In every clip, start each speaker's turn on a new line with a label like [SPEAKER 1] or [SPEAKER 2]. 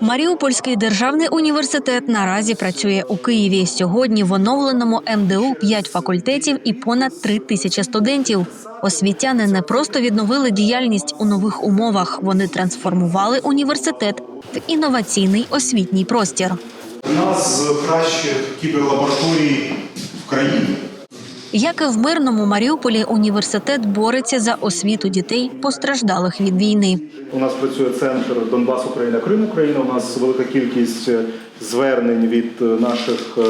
[SPEAKER 1] Маріупольський державний університет наразі працює у Києві. Сьогодні в оновленому МДУ 5 факультетів і понад 3 тисячі студентів. Освітяни не просто відновили діяльність у нових умовах, вони трансформували університет в інноваційний освітній простір.
[SPEAKER 2] Одна з кращих кіберлабораторій в країні.
[SPEAKER 1] Як і в мирному Маріуполі, університет бореться за освіту дітей, постраждалих від війни.
[SPEAKER 2] У нас працює центр Донбас Україна, Крим Україна. У нас велика кількість е, звернень від е, наших е,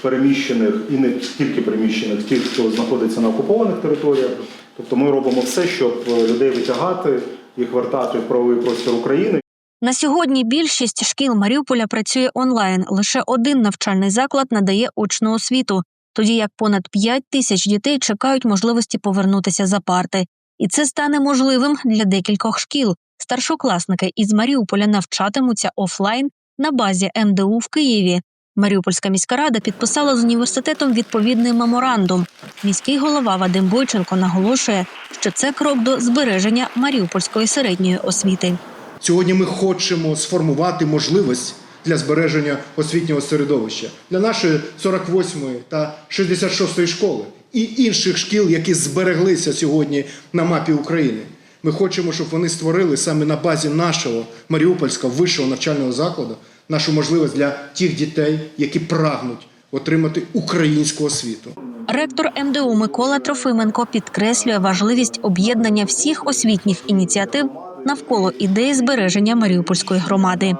[SPEAKER 2] переміщених і не тільки переміщених, тих, хто знаходиться на окупованих територіях. Тобто ми робимо все, щоб людей витягати, їх вертати в правовий простір України.
[SPEAKER 1] На сьогодні більшість шкіл Маріуполя працює онлайн. Лише один навчальний заклад надає очну освіту, тоді як понад 5 тисяч дітей чекають можливості повернутися за парти. І це стане можливим для декількох шкіл. Старшокласники із Маріуполя навчатимуться офлайн на базі МДУ в Києві. Маріупольська міська рада підписала з університетом відповідний меморандум. Міський голова Вадим Бойченко наголошує, що це крок до збереження маріупольської середньої освіти.
[SPEAKER 3] Сьогодні ми хочемо сформувати можливість для збереження освітнього середовища для нашої 48-ї та 66-ї школи і інших шкіл, які збереглися сьогодні на мапі України. Ми хочемо, щоб вони створили саме на базі нашого Маріупольського вищого навчального закладу нашу можливість для тих дітей, які прагнуть отримати українську освіту.
[SPEAKER 1] Ректор МДУ Микола Трофименко підкреслює важливість об'єднання всіх освітніх ініціатив навколо ідеї збереження Маріупольської громади.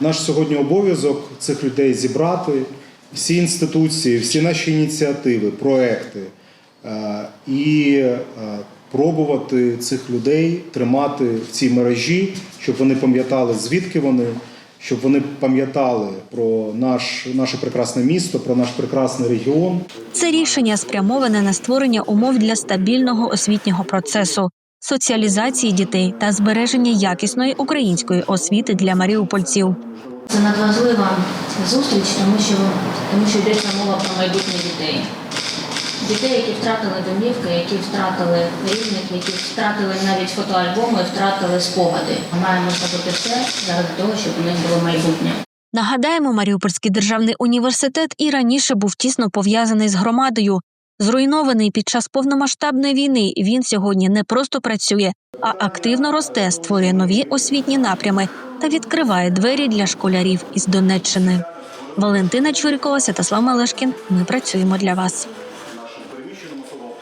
[SPEAKER 2] Наш сьогодні обов'язок цих людей зібрати всі інституції, всі наші ініціативи, проекти е, і е, пробувати цих людей тримати в цій мережі, щоб вони пам'ятали, звідки вони, щоб вони пам'ятали про наш, наше прекрасне місто, про наш прекрасний регіон.
[SPEAKER 1] Це рішення спрямоване на створення умов для стабільного освітнього процесу, соціалізації дітей та збереження якісної української освіти для маріупольців.
[SPEAKER 4] Це надважлива зустріч, тому що, тому що йдеться мова про майбутнє дітей. Дітей, які втратили домівки, які втратили рідних, які втратили навіть фотоальбоми, втратили спогади. Ми маємо зробити все заради того, щоб у них було майбутнє.
[SPEAKER 1] Нагадаємо, Маріупольський державний університет і раніше був тісно пов'язаний з громадою. Зруйнований під час повномасштабної війни, він сьогодні не просто працює, а активно росте, створює нові освітні напрями та відкриває двері для школярів із Донеччини. Валентина Чурікова, Святослав Малешкін. Ми працюємо для вас.